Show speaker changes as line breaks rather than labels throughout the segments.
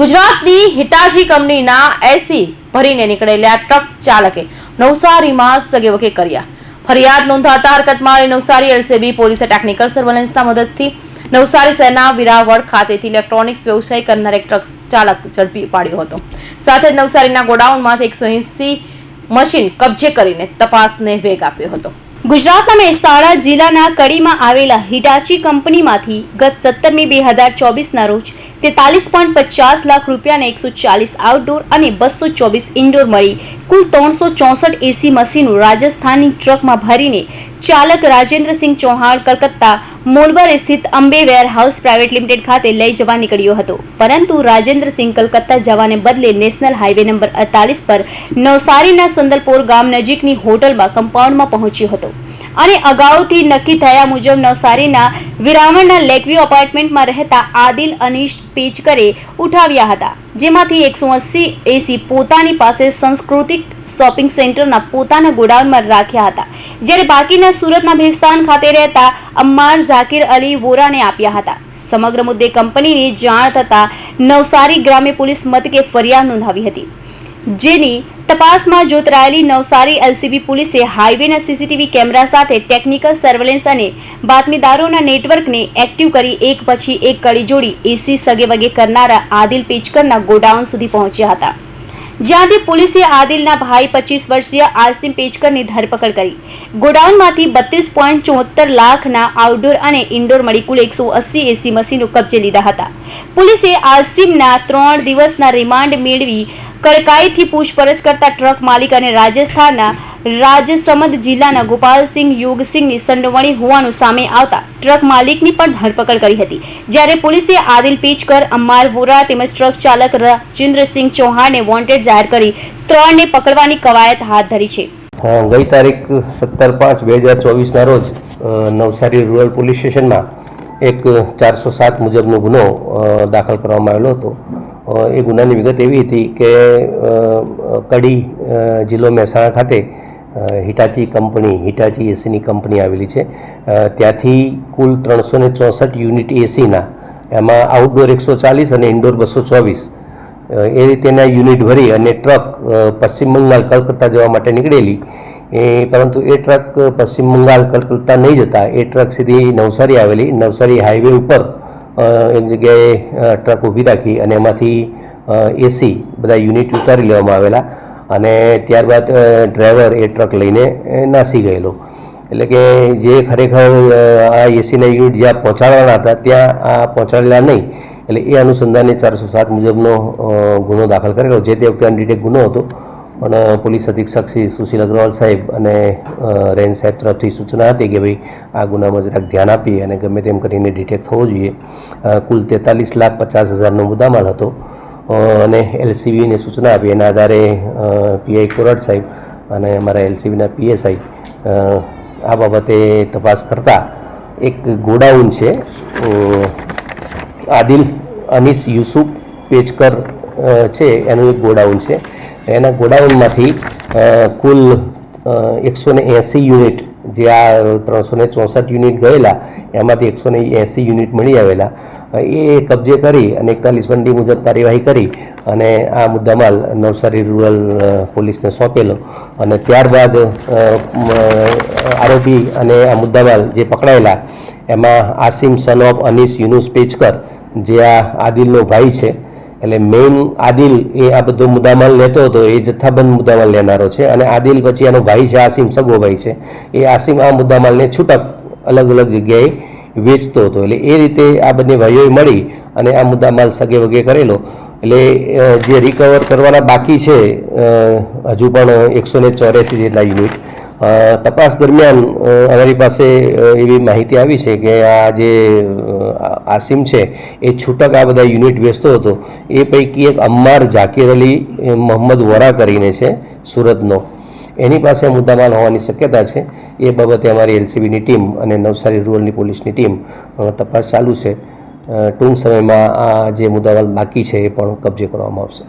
ગુજરાતની હિટાચી કંપનીના એસી ભરીને નીકળેલા ટ્રક ચાલકે નવસારીમાં સગેવગે કર્યા. ફરિયાદ નોંધાતા હરકતમાં નવસારી એલસીબી પોલીસે ટેકનિકલ સર્વેલન્સના મદદથી નવસારી શહેરના વિરાવળ ખાતેથી ઇલેક્ટ્રોનિક્સ વ્યવસાય કરનાર એક ટ્રક ચાલક ઝડપી પાડ્યો હતો. સાથે જ નવસારીના ગોડાઉનમાંથી એકસો એંસી મશીન કબજે કરીને તપાસને વેગ આપ્યો હતો.
ગુજરાતના મહેસાણા જિલ્લાના કડીમાં આવેલા હિટાચી કંપનીમાંથી ગત સત્તરમી બે હજાર ચોવીસના રોજ તેતાલીસ પોઈન્ટ પચાસ લાખ રૂપિયાના એકસો ચાલીસ આઉટડોર અને બસો ચોવીસ ઇન્ડોર મળી. કુલ ત્રણસો ચોસઠ એસી મશીનો રાજસ્થાનની ટ્રકમાં ભરીને ચાલક રાજેન્દ્રસિંહ ચૌહાણ કલકત્તા મોલબર સ્થિત અંબે વેરહાઉસ પ્રાઇવેટ લિમિટેડ ખાતે લઈ જવા નીકળ્યો હતો. પરંતુ રાજેન્દ્રસિંહ કલકત્તા જવાને બદલે નેશનલ હાઈવે નંબર અડતાલીસ પર નવસારીના સંદલપોર ગામ નજીકની હોટલમાં કમ્પાઉન્ડમાં પહોંચ્યો હતો. અને અગાઉથી નક્કી થયા મુજબ નવસારીના વિરાવણના લેકવ્યુ અપાર્ટમેન્ટમાં રહેતા આદિલ અનીશ પેચકરે ઉઠાવ્યા હતા. જેમાંથી એકસો અસી એસી પોતાની પાસે સંસ્કૃતિક શોપિંગ સેન્ટરના પોતાના ગોડાઉનમાં રાખ્યા હતા. જ્યારે બાકીના સુરતના ભેસ્તાન ખાતે રહેતા અમ્માર ઝાકીર અલી વોરાને આપ્યા હતા. સમગ્ર મુદ્દે કંપનીની જાણ થતાં નવસારી ગ્રામ્ય પોલીસ મથકે ફરિયાદ નોંધાવી હતી. જેની તપાસમાં જોતરાયેલી નવસારી એલસીબી પોલીસે હાઈવેના સીસીટીવી કેમેરા સાથે ટેકનિકલ સર્વેલન્સ અને બાતમીદારોના નેટવર્કને એક્ટિવ કરી એક પછી એક કડી જોડી એસી સગેવગે કરનારા આદિલ પેચકરના ગોડાઉન સુધી પહોંચ્યા હતા. જ્યાંથી પોલીસે આદિલના ભાઈ પચીસ વર્ષીય આસિમ પેચકરની ધરપકડ કરી. ગોડાઉનમાંથી બત્રીસ પોઈન્ટ ચોહત્તર લાખના આઉટડોર અને ઇન્ડોર મળી કુલ એકસો અસી એસી મશીનો કબજે લીધા હતા. પોલીસે આસિમના ત્રણ દિવસના રિમાન્ડ મેળવી કડકાઈથી પૂછપરછ કરતા ટ્રક માલિક અને રાજસ્થાનના રાજસમંદ જિલ્લાના ગોપાલસિંહ યોગસિંહની સંડોવણી હોવાનું સામે આવતા ટ્રક માલિકની પણ ધરપકડ કરી હતી. જ્યારે પોલીસે આદિલ પીચકર અમ્માર વોરા તેમજ ટ્રક ચાલક રાજેન્દ્રસિંહ ચૌહાણને વોન્ટેડ જાહેર કરી ત્રણને પકડવાની કવાયત હાથ ધરી છે.
ગઈ તારીખ સત્તર પાંચ બે હજાર ચોવીસના રોજ નવસારી રૂરલ પોલીસ સ્ટેશનમાં એક ચારસો સાત મુજબનો ગુનો દાખલ કરવામાં આવેલો હતો. એ ગુનાની વિગત એવી હતી કે કડી જિલ્લો મહેસાણા ખાતે હિટાચી કંપની, હિટાચી એસીની કંપની આવેલી છે. ત્યાંથી કુલ ત્રણસો ને ચોસઠ યુનિટ એસીના, એમાં આઉટડોર એકસો ચાલીસ અને ઇન્ડોર બસો ચોવીસ એ રીતેના યુનિટ ભરી અને ટ્રક પશ્ચિમ બંગાળ, કલકત્તા જવા માટે નીકળેલી. એ પરંતુ એ ટ્રક પશ્ચિમ બંગાળ કલકત્તા નહીં જતા. એ ટ્રક સીધી નવસારી આવેલી, નવસારી હાઈવે ઉપર એક જગ્યાએ ટ્રક ઊભી રાખી અને એમાંથી એસી બધા યુનિટ ઉતારી લેવામાં આવેલા અને ત્યારબાદ ડ્રાઈવર એ ટ્રક લઈને નાસી ગયેલો. એટલે કે જે ખરેખર આ એસીના યુનિટ જ્યાં પહોંચાડવાના હતા, ત્યાં આ પહોંચાડેલા નહીં. એટલે એ અનુસંધાને ચારસો સાત મુજબનો ગુનો દાખલ કરેલો, જે તે વખતે અનડિટેક ગુનો હતો. અને પોલીસ અધિક્ષક શ્રી સુશીલ અગ્રવાલ સાહેબ અને રેન્જ સાહેબ તરફથી સૂચના હતી કે ભાઈ, આ ગુનામાં જરાક ધ્યાન આપી અને ગમે તેમ કરીને ડિટેક્ટ થવો જોઈએ. કુલ તેતાલીસ લાખ પચાસ હજારનો મુદ્દામાલ હતો. અને એલસીબીને સૂચના આપી. એના આધારે પીઆઈ કોરડ સાહેબ અને અમારા એલસીબીના પીએસઆઈ આ બાબતે તપાસ કરતા એક ગોડાઉન છે આદિલ અનીસ યુસુફ પેચકર છે, એનું એક ગોડાઉન છે. એના ગોડાઉનમાંથી કુલ એકસો ને એંસી યુનિટ જે આ ત્રણસો ને ચોસઠ યુનિટ ગયેલા, એમાંથી એકસો ને એંસી યુનિટ મળી આવેલા. એ કબજે કરી અને એકતાલીસ વંડી મુજબ કાર્યવાહી કરી અને આ મુદ્દામાલ નવસારી રૂરલ પોલીસને સોંપેલો. અને ત્યારબાદ આરોપી અને આ મુદ્દામાલ જે પકડાયેલા, એમાં આસિમ સન ઓફ અનીસ યુનુસ પેચકર, જે આ આદિલનો ભાઈ છે એટલે મેઇન આદિલ એ આ બધો મુદ્દામાલ લેતો હતો, એ જથ્થાબંધ મુદ્દામાલ લેનારો છે અને આદિલ પછી એનો ભાઈ છે આસિમ સગો ભાઈ છે. એ આસિમ આ મુદ્દામાલને છૂટક અલગ અલગ જગ્યાએ વેચતો હતો. એટલે એ રીતે આ બંને ભાઈઓએ મળી અને આ મુદ્દામાલ સગે વગે કરેલો. એટલે જે રિકવર કરવાના બાકી છે હજુ પણ એકસો ને ચોર્યાસી જેટલા યુનિટ તપાસ દરમિયાન અમારી પાસે એવી માહિતી આવી છે કે આ જે આસિમ છે, એ છૂટક આ બધા યુનિટ વેચતો હતો. એ પૈકી એક અમ્માર ઝાકીર અલી મોહમ્મદ વોરા કરીને છે, સુરતનો. એની પાસે મુદ્દામાલ હોવાની શક્યતા છે. એ બાબતે અમારી એલસીબીની ટીમ અને નવસારી રૂરલની પોલીસની ટીમ તપાસ ચાલુ છે. ટૂંક સમયમાં આ જે મુદ્દામાલ બાકી છે, એ પણ કબજે કરવામાં આવશે.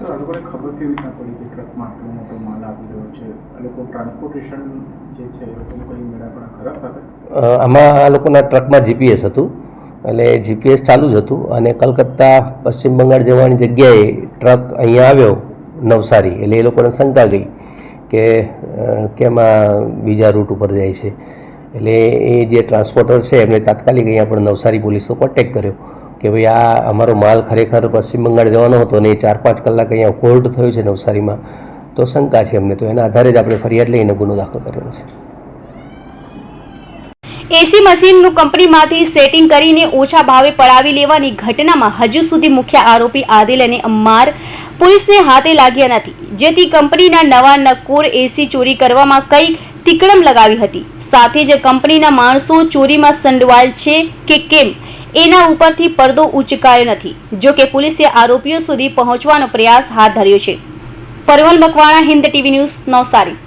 ટ્રાન્સપોર્ટેશન
આમાં આ લોકોના ટ્રકમાં જીપીએસ હતું. એટલે જીપીએસ ચાલુ જ હતું અને કલકત્તા, પશ્ચિમ બંગાળ જવાની જગ્યાએ ટ્રક અહીંયા આવ્યો, નવસારી. એટલે એ લોકોને શંકા ગઈ કે કેમ બીજા રૂટ ઉપર જાય છે. એટલે એ જે ટ્રાન્સપોર્ટર છે, એમને તાત્કાલિક અહીંયા પણ નવસારી પોલીસનો કોન્ટેક્ટ કર્યો કે ભાઈ આ અમારો માલ ખરેખર પશ્ચિમ બંગાળ જવાનો હતો અને ચાર પાંચ કલાક અહીંયા હોલ્ડ થયો છે નવસારીમાં. તો શંકા છે અમને. તો એના આધારે જ આપણે ફરિયાદ લઈને ગુનો દાખલ કર્યો છે.
એસી મશીનનું કંપનીમાંથી સેટિંગ કરીને ઓછા ભાવે પડાવી લેવાની ઘટનામાં હજુ સુધી મુખ્ય આરોપી આદિલ અને અમ્માર પોલીસને હાથે લાગ્યા નથી. જેથી કંપનીના નવા નકોર એસી ચોરી કરવામાં કઈ તિકડમ લગાવી હતી. સાથે જ કંપનીના માણસો ચોરીમાં સંડવાયેલ છે કે કેમ, એના ઉપરથી પડદો ઉચકાયો નથી. જો કે પોલીસે આરોપીઓ સુધી પહોંચવાનો પ્રયાસ હાથ ધર્યો છે. Paraval Makwana Hind TV news Navsari.